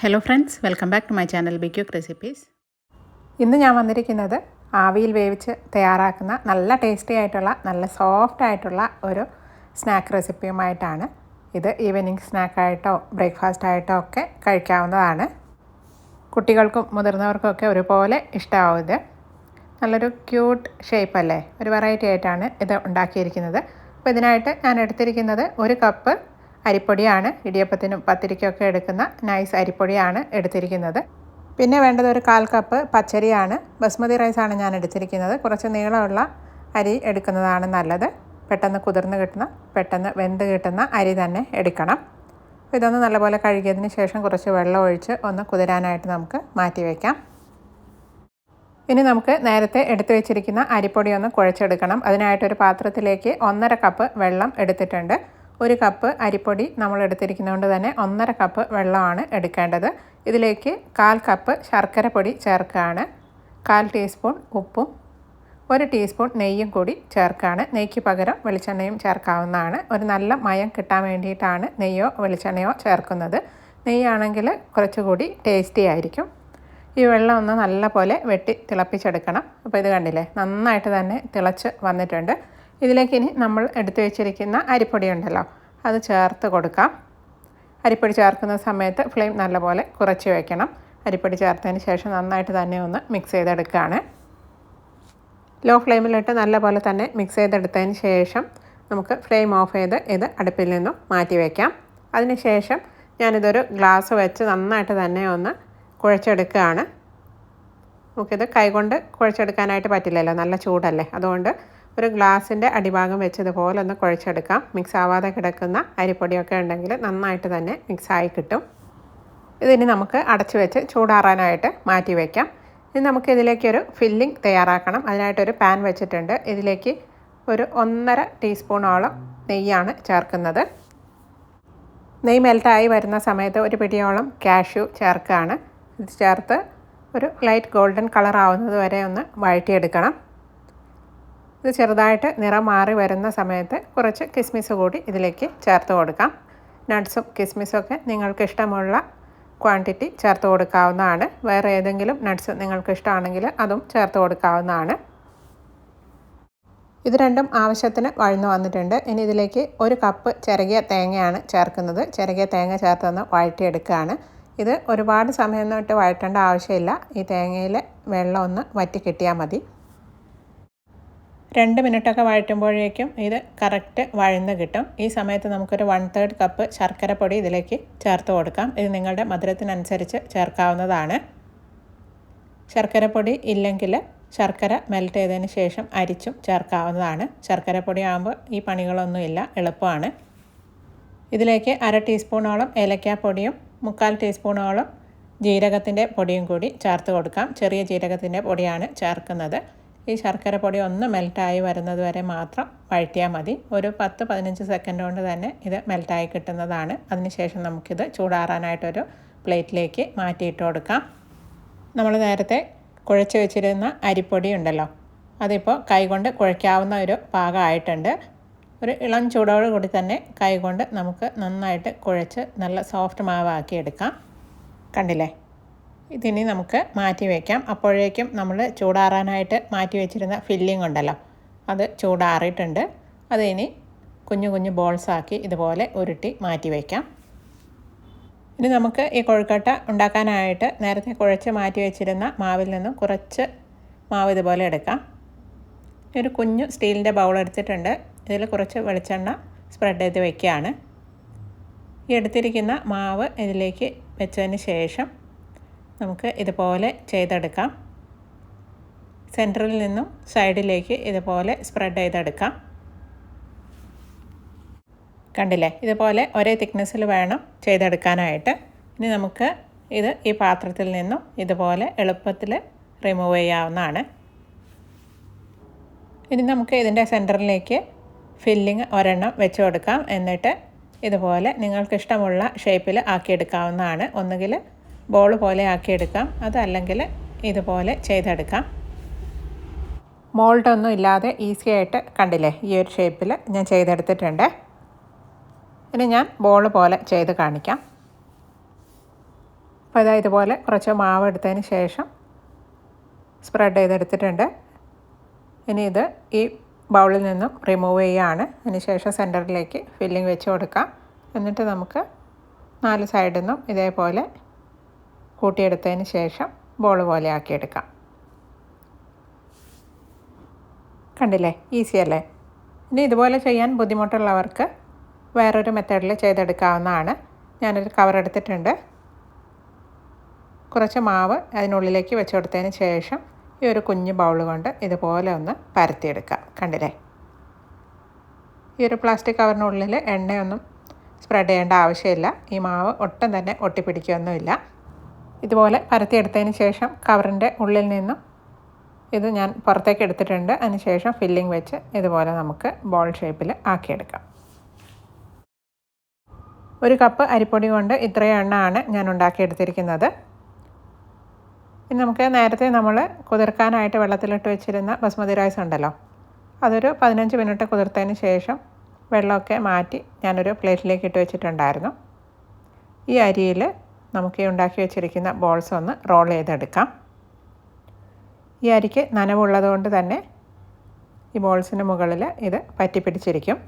Hello friends welcome back to my channel be quick recipes ഇന്ന് ഞാൻ വന്നിരിക്കുന്നത് ആവിയിൽ വേവിച്ച് തയ്യാറാക്കുന്ന നല്ല ടേസ്റ്റി ആയിട്ടുള്ള നല്ല സോഫ്റ്റ് ആയിട്ടുള്ള ഒരു സ്നാക്ക് റെസിപ്പിയുമായിട്ടാണ് ഇത് ഈവനിങ് സ്നാക്കായിട്ടോ ബ്രേക്ക്ഫാസ്റ്റ് ആയിട്ടോ ഒക്കെ കഴിക്കാവുന്നതാണ്. കുട്ടികൾക്കും മുതിർന്നവർക്കും ഒക്കെ ഒരുപോലെ ഇഷ്ടമാവും ഇത്. നല്ലൊരു ക്യൂട്ട് ഷേപ്പ് അല്ലേ? ഒരു വെറൈറ്റി ആയിട്ടാണ് ഇത് ഉണ്ടാക്കിയിരിക്കുന്നത്. അപ്പോൾ ഇതിനായിട്ട് ഞാൻ എടുത്തിരിക്കുന്നത് ഒരു കപ്പ് അരിപ്പൊടിയാണ് ഇടിയപ്പത്തിനും പത്തിരിക്കൊക്കെ എടുക്കുന്ന നൈസ് അരിപ്പൊടിയാണ് എടുത്തിരിക്കുന്നത്. പിന്നെ വേണ്ടത് ഒരു കാൽ കപ്പ് പച്ചരിയാണ്. ബസ്മതി റൈസാണ് ഞാൻ എടുത്തിരിക്കുന്നത്. കുറച്ച് നീളമുള്ള അരി എടുക്കുന്നതാണ് നല്ലത്. പെട്ടെന്ന് കുതിർന്ന് കിട്ടുന്ന പെട്ടെന്ന് വെന്ത് കിട്ടുന്ന അരി തന്നെ എടുക്കണം. ഇതൊന്ന് നല്ലപോലെ കഴുകിയതിന് ശേഷം കുറച്ച് വെള്ളം ഒഴിച്ച് ഒന്ന് കുതിരാനായിട്ട് നമുക്ക് മാറ്റി വയ്ക്കാം ഇനി നമുക്ക് നേരത്തെ എടുത്തു വെച്ചിരിക്കുന്ന അരിപ്പൊടി ഒന്ന് കുഴച്ചെടുക്കണം. അതിനായിട്ടൊരു പാത്രത്തിലേക്ക് ഒന്നര കപ്പ് വെള്ളം എടുത്തിട്ടുണ്ട്. ഒരു കപ്പ് അരിപ്പൊടി നമ്മൾ എടുത്തിരിക്കുന്നതുകൊണ്ട് തന്നെ ഒന്നര കപ്പ് വെള്ളമാണ് എടുക്കേണ്ടത്. ഇതിലേക്ക് കാൽ കപ്പ് ശർക്കര പൊടി ചേർക്കുകയാണ് കാൽ ടീസ്പൂൺ ഉപ്പും ഒരു ടീസ്പൂൺ നെയ്യും കൂടി ചേർക്കുകയാണ് നെയ്ക്ക് പകരം വെളിച്ചെണ്ണയും ചേർക്കാവുന്നതാണ്. ഒരു നല്ല മയം കിട്ടാൻ വേണ്ടിയിട്ടാണ് നെയ്യോ വെളിച്ചെണ്ണയോ ചേർക്കുന്നത്. നെയ്യാണെങ്കിൽ കുറച്ചുകൂടി ടേസ്റ്റി ആയിരിക്കും. ഈ വെള്ളം ഒന്ന് നല്ല പോലെ വെട്ടി തിളപ്പിച്ചെടുക്കണം. അപ്പോൾ ഇത് കണ്ടില്ലേ? നന്നായിട്ട് തന്നെ തിളച്ച് വന്നിട്ടുണ്ട്. ഇതിലേക്ക് ഇനി നമ്മൾ എടുത്തു വെച്ചിരിക്കുന്ന അരിപ്പൊടി ഉണ്ടല്ലോ അത് ചേർത്ത് കൊടുക്കാം. അരിപ്പൊടി ചേർക്കുന്ന സമയത്ത് ഫ്ലെയിം നല്ലപോലെ കുറച്ച് വയ്ക്കണം അരിപ്പൊടി ചേർത്തതിന് ശേഷം നന്നായിട്ട് തന്നെ ഒന്ന് മിക്സ് ചെയ്തെടുക്കുകയാണ്. ലോ ഫ്ലെയിമിലിട്ട് നല്ലപോലെ തന്നെ മിക്സ് ചെയ്തെടുത്തതിന് ശേഷം നമുക്ക് ഫ്ലെയിം ഓഫ് ചെയ്ത് ഇത് അടുപ്പിൽ നിന്നും മാറ്റി വയ്ക്കാം അതിന് ശേഷം ഞാനിതൊരു ഗ്ലാസ് വെച്ച് നന്നായിട്ട് തന്നെ ഒന്ന് കുഴച്ചെടുക്കുകയാണ്. നമുക്കിത് കൈകൊണ്ട് കുഴച്ചെടുക്കാനായിട്ട് പറ്റില്ലല്ലോ നല്ല ചൂടല്ലേ? അതുകൊണ്ട് ഒരു ഗ്ലാസിന്റെ അടിഭാഗം വെച്ച് ഇതുപോലെ ഒന്ന് കുഴച്ചെടുക്കാം. മിക്സ് ആവാതെ കിടക്കുന്ന അരിപ്പൊടിയൊക്കെ ഉണ്ടെങ്കിൽ നന്നായിട്ട് തന്നെ മിക്സായി കിട്ടും. ഇതിനി നമുക്ക് അടച്ചു വെച്ച് ചൂടാറാനായിട്ട് മാറ്റി വയ്ക്കാം ഇനി നമുക്ക് ഇതിലേക്കൊരു ഫില്ലിംഗ് തയ്യാറാക്കണം. അതിനായിട്ടൊരു പാൻ വെച്ചിട്ടുണ്ട്. ഇതിലേക്ക് ഒരു ഒന്നര ടീസ്പൂണോളം നെയ്യാണ് ചേർക്കുന്നത്. നെയ് മെൽറ്റായി വരുന്ന സമയത്ത് ഒരു പിടിയോളം കാഷ്യൂ ചേർക്കുകയാണ് ഇത് ചേർത്ത് ഒരു ലൈറ്റ് ഗോൾഡൻ കളർ ആവുന്നത് വരെ ഒന്ന് വഴറ്റിയെടുക്കണം. ഇത് ചെറുതായിട്ട് നിറം മാറി വരുന്ന സമയത്ത് കുറച്ച് കിസ്മിസ് കൂടി ഇതിലേക്ക് ചേർത്ത് കൊടുക്കാം. നട്ട്സും കിസ്മിസും ഒക്കെ നിങ്ങൾക്ക് ഇഷ്ടമുള്ള ക്വാണ്ടിറ്റി ചേർത്ത് കൊടുക്കാവുന്നതാണ്. വേറെ ഏതെങ്കിലും നട്ട്സ് നിങ്ങൾക്ക് ഇഷ്ടമാണെങ്കിൽ അതും ചേർത്ത് കൊടുക്കാവുന്നതാണ്. ഇത് രണ്ടും ആവശ്യത്തിന് വഴന്നു വന്നിട്ടുണ്ട്. ഇനി ഇതിലേക്ക് ഒരു കപ്പ് ചിരകിയ തേങ്ങയാണ് ചേർക്കുന്നത്. ചിരകിയ തേങ്ങ ചേർത്തൊന്ന് വഴറ്റിയെടുക്കുകയാണ്. ഇത് ഒരുപാട് സമയം തൊട്ട് വഴറ്റേണ്ട ആവശ്യമില്ല. ഈ തേങ്ങയിൽ വെള്ളം ഒന്ന് വറ്റി കിട്ടിയാൽ മതി. രണ്ട് മിനിറ്റൊക്കെ വഴറ്റുമ്പോഴേക്കും ഇത് കറക്റ്റ് വഴന്ന് കിട്ടും. ഈ സമയത്ത് നമുക്കൊരു വൺ തേർഡ് കപ്പ് ശർക്കര പൊടി ഇതിലേക്ക് ചേർത്ത് കൊടുക്കാം. ഇത് നിങ്ങളുടെ മധുരത്തിനനുസരിച്ച് ചേർക്കാവുന്നതാണ്. ശർക്കര പൊടി ഇല്ലെങ്കിൽ ശർക്കര മെൽറ്റ് ചെയ്തതിന് ശേഷം അരിച്ചും ചേർക്കാവുന്നതാണ്. ശർക്കര പൊടി ആകുമ്പോൾ ഈ പണികളൊന്നുമില്ല എളുപ്പമാണ്. ഇതിലേക്ക് അര ടീസ്പൂണോളം ഏലക്കാപ്പൊടിയും മുക്കാൽ ടീസ്പൂണോളം ജീരകത്തിന്റെ പൊടിയും കൂടി ചേർത്ത് കൊടുക്കാം. ചെറിയ ജീരകത്തിന്റെ പൊടിയാണ് ചേർക്കുന്നത്. ഈ ശർക്കര പൊടി ഒന്ന് മെൽറ്റായി വരുന്നത് വരെ മാത്രം വഴറ്റിയാൽ മതി. ഒരു പത്ത് പതിനഞ്ച് സെക്കൻഡ് കൊണ്ട് തന്നെ ഇത് മെൽറ്റായി കിട്ടുന്നതാണ്. അതിനുശേഷം നമുക്കിത് ചൂടാറാനായിട്ടൊരു പ്ലേറ്റിലേക്ക് മാറ്റിയിട്ട് കൊടുക്കാം. നമ്മൾ നേരത്തെ കുഴച്ച് വെച്ചിരുന്ന അരിപ്പൊടി ഉണ്ടല്ലോ അതിപ്പോൾ കൈകൊണ്ട് കുഴയ്ക്കാവുന്ന ഒരു പാകമായിട്ടുണ്ട്. ഒരു ഇളം ചൂടോട് കൂടി തന്നെ കൈകൊണ്ട് നമുക്ക് നന്നായിട്ട് കുഴച്ച് നല്ല സോഫ്റ്റ് മാവാക്കി എടുക്കാം. കണ്ടില്ലേ? ഇതിനി നമുക്ക് മാറ്റി വയ്ക്കാം അപ്പോഴേക്കും നമ്മൾ ചൂടാറാനായിട്ട് മാറ്റി വെച്ചിരുന്ന ഫില്ലിംഗ് ഉണ്ടല്ലോ അത് ചൂടാറിയിട്ടുണ്ട്. അത് ഇനി കുഞ്ഞു കുഞ്ഞു ബോൾസാക്കി ഇതുപോലെ ഉരുട്ടി മാറ്റി വയ്ക്കാം ഇനി നമുക്ക് ഈ കൊഴുക്കട്ട ഉണ്ടാക്കാനായിട്ട് നേരത്തെ കുഴച്ച് മാറ്റി വെച്ചിരുന്ന മാവിൽ നിന്നും കുറച്ച് മാവ് ഇതുപോലെ എടുക്കാം. ഒരു കുഞ്ഞു സ്റ്റീലിന്റെ ബൗൾ എടുത്തിട്ടുണ്ട്. ഇതിൽ കുറച്ച് വെളിച്ചെണ്ണ സ്പ്രെഡ് ചെയ്ത് വയ്ക്കുകയാണ് ഈ എടുത്തിരിക്കുന്ന മാവ് ഇതിലേക്ക് വെച്ചതിന് ശേഷം നമുക്ക് ഇതുപോലെ ചെയ്തെടുക്കാം. സെന്ററിൽ നിന്നും സൈഡിലേക്ക് ഇതുപോലെ സ്പ്രെഡ് ചെയ്തെടുക്കാം. കണ്ടില്ലേ? ഇതുപോലെ ഒരേ തിക്നെസ്സിൽ വേണം ചെയ്തെടുക്കാനായിട്ട്. ഇനി നമുക്ക് ഇത് ഈ പാത്രത്തിൽ നിന്നും ഇതുപോലെ എളുപ്പത്തിൽ റിമൂവ് ചെയ്യാവുന്നതാണ്. ഇനി നമുക്ക് ഇതിന്റെ സെന്ററിലേക്ക് ഫില്ലിങ് ഒരെണ്ണം വെച്ച് കൊടുക്കാം. എന്നിട്ട് ഇതുപോലെ നിങ്ങൾക്കിഷ്ടമുള്ള ഷേപ്പിൽ ആക്കിയെടുക്കാവുന്നതാണ്. ഒന്നുകിൽ ബോൾ പോലെ ആക്കിയെടുക്കാം. അതല്ലെങ്കിൽ ഇതുപോലെ ചെയ്തെടുക്കാം. മോൾഡൊന്നും ഇല്ലാതെ ഈസി ആയിട്ട് കണ്ടില്ലേ? ഈ ഒരു ഷേപ്പിൽ ഞാൻ ചെയ്തെടുത്തിട്ടുണ്ട്. ഇനി ഞാൻ ബോൾ പോലെ ചെയ്ത് കാണിക്കാം. അപ്പോൾ ഇതാ ഇതുപോലെ കുറച്ച് മാവ് എടുത്തതിന് ശേഷം സ്പ്രെഡ് ചെയ്തെടുത്തിട്ടുണ്ട്. ഇനി ഇത് ഈ ബൗളിൽ നിന്നും റിമൂവ് ചെയ്യുകയാണ് അതിനുശേഷം സെന്ററിലേക്ക് ഫില്ലിംഗ് വെച്ച് കൊടുക്കാം. എന്നിട്ട് നമുക്ക് നാല് സൈഡിൽ നിന്നും ഇതേപോലെ കൂട്ടിയെടുത്തതിന് ശേഷം ബോൾ പോലെ ആക്കിയെടുക്കാം. കണ്ടില്ലേ? ഈസി അല്ലേ? ഇനി ഇതുപോലെ ചെയ്യാൻ ബുദ്ധിമുട്ടുള്ളവർക്ക് വേറൊരു മെത്തേഡിൽ ചെയ്തെടുക്കാവുന്നതാണ്. ഞാനൊരു കവർ എടുത്തിട്ടുണ്ട്. കുറച്ച് മാവ് അതിനുള്ളിലേക്ക് വെച്ച് കൊടുത്തതിന് ശേഷം ഈ ഒരു കുഞ്ഞ് ബൗൾ കൊണ്ട് ഇതുപോലെ ഒന്ന് പരത്തിയെടുക്കാം. കണ്ടില്ലേ? ഈ ഒരു പ്ലാസ്റ്റിക് കവറിനുള്ളിൽ എണ്ണയൊന്നും സ്പ്രെഡ് ചെയ്യേണ്ട ആവശ്യമില്ല. ഈ മാവ് ഒട്ടും തന്നെ ഒട്ടിപ്പിടിക്കുകയൊന്നുമില്ല. ഇതുപോലെ പരത്തിയെടുത്തതിന് ശേഷം കവറിന്റെ ഉള്ളിൽ നിന്നും ഇത് ഞാൻ പുറത്തേക്ക് എടുത്തിട്ടുണ്ട്. അതിന് ശേഷം ഫില്ലിംഗ് വെച്ച് ഇതുപോലെ നമുക്ക് ബോൾ ഷേപ്പിൽ ആക്കിയെടുക്കാം. ഒരു കപ്പ് അരിപ്പൊടി കൊണ്ട് ഇത്രയും എണ്ണമാണ് ഞാൻ ഉണ്ടാക്കിയെടുത്തിരിക്കുന്നത്. ഇനി നമുക്ക് നേരത്തെ നമ്മൾ കുതിർക്കാനായിട്ട് വെള്ളത്തിലിട്ട് വെച്ചിരുന്ന ബസ്മതി റൈസ് ഉണ്ടല്ലോ. അതൊരു പതിനഞ്ച് മിനിറ്റ് കുതിർത്തതിന് ശേഷം വെള്ളമൊക്കെ മാറ്റി ഞാനൊരു പ്ലേറ്റിലേക്ക് ഇട്ട് വെച്ചിട്ടുണ്ടായിരുന്നു. ഈ അരിയിൽ നമുക്ക് ഉണ്ടാക്കി വെച്ചിരിക്കുന്ന ബോൾസ് ഒന്ന് റോൾ ചെയ്തെടുക്കാം. ഈ അരിക്ക് നനവുള്ളത് കൊണ്ട് തന്നെ ഈ ബോൾസിന് മുകളിൽ ഇത് പറ്റിപ്പിടിച്ചിരിക്കും.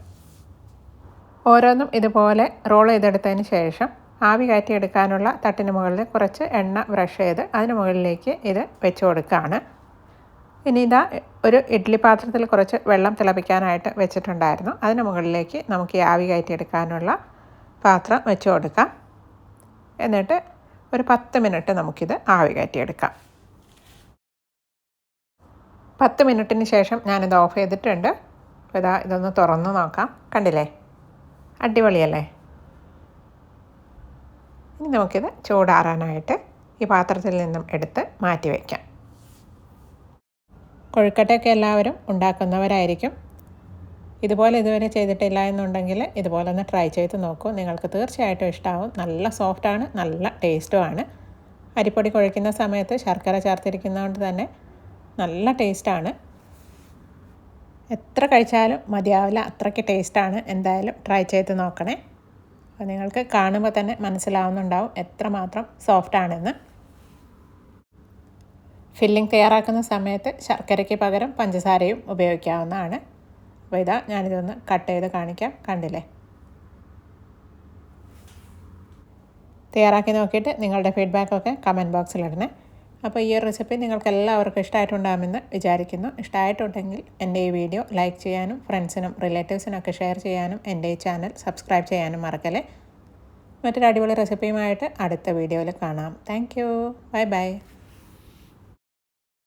ഓരോന്നും ഇതുപോലെ റോൾ ചെയ്തെടുത്തതിന് ശേഷം ആവി കയറ്റിയെടുക്കാനുള്ള തട്ടിന് മുകളിൽ കുറച്ച് എണ്ണ ബ്രഷ് ചെയ്ത് അതിന് മുകളിലേക്ക് ഇത് വെച്ച് കൊടുക്കുകയാണ് ഇനി ഇതാ ഒരു ഇഡ്ഡലി പാത്രത്തിൽ കുറച്ച് വെള്ളം തിളപ്പിക്കാനായിട്ട് വെച്ചിട്ടുണ്ടായിരുന്നു. അതിന് മുകളിലേക്ക് നമുക്ക് ഈ ആവി കയറ്റിയെടുക്കാനുള്ള പാത്രം വെച്ച് കൊടുക്കാം. എന്നിട്ട് ഒരു പത്ത് മിനിറ്റ് നമുക്കിത് ആവി കയറ്റിയെടുക്കാം. പത്ത് മിനിറ്റിന് ശേഷം ഞാനിത് ഓഫ് ചെയ്തിട്ടുണ്ട്. ഇതാ ഇതൊന്ന് തുറന്ന് നോക്കാം. കണ്ടില്ലേ? അടിപൊളിയല്ലേ? ഇനി നമുക്കിത് ചൂടാറാനായിട്ട് ഈ പാത്രത്തിൽ നിന്നും എടുത്ത് മാറ്റി വയ്ക്കാം. കൊഴുക്കട്ടയൊക്കെ എല്ലാവരും ഉണ്ടാക്കുന്നവരായിരിക്കും. ഇതുപോലെ ഇതുവരെ ചെയ്തിട്ടില്ല എന്നുണ്ടെങ്കിൽ ഇതുപോലെ ഒന്ന് ട്രൈ ചെയ്ത് നോക്കൂ. നിങ്ങൾക്ക് തീർച്ചയായിട്ടും ഇഷ്ടമാവും നല്ല സോഫ്റ്റാണ് നല്ല ടേസ്റ്റുമാണ് അരിപ്പൊടി കുഴയ്ക്കുന്ന സമയത്ത് ശർക്കര ചേർത്തിരിക്കുന്നതുകൊണ്ട് തന്നെ നല്ല ടേസ്റ്റാണ് എത്ര കഴിച്ചാലും മതിയാവില്ല അത്രയ്ക്ക് ടേസ്റ്റാണ് എന്തായാലും ട്രൈ ചെയ്ത് നോക്കണേ. അപ്പോൾ നിങ്ങൾക്ക് കാണുമ്പോൾ തന്നെ മനസ്സിലാവുന്നുണ്ടാവും എത്രമാത്രം സോഫ്റ്റാണെന്ന് ഫില്ലിംഗ് തയ്യാറാക്കുന്ന സമയത്ത് ശർക്കരയ്ക്ക് പകരം പഞ്ചസാരയും ഉപയോഗിക്കാവുന്നതാണ്. അപ്പോൾ ഇതാ ഞാനിതൊന്ന് കട്ട് ചെയ്ത് കാണിക്കാം. കണ്ടില്ലേ? തയ്യാറാക്കി നോക്കിയിട്ട് നിങ്ങളുടെ ഫീഡ്ബാക്കൊക്കെ കമന്റ് ബോക്സിലിടണേ അപ്പോൾ ഈ ഒരു റെസിപ്പി നിങ്ങൾക്ക് എല്ലാവർക്കും ഇഷ്ടമായിട്ടുണ്ടാകുമെന്ന് വിചാരിക്കുന്നു. ഇഷ്ടമായിട്ടുണ്ടെങ്കിൽ എന്റെ ഈ വീഡിയോ ലൈക്ക് ചെയ്യാനും ഫ്രണ്ട്സിനും റിലേറ്റീവ്സിനൊക്കെ ഷെയർ ചെയ്യാനും എന്റെ ഈ ചാനൽ സബ്സ്ക്രൈബ് ചെയ്യാനും മറക്കല്ലേ? മറ്റൊരു അടിപൊളി റെസിപ്പിയുമായിട്ട് അടുത്ത വീഡിയോയിൽ കാണാം. Thank you bye bye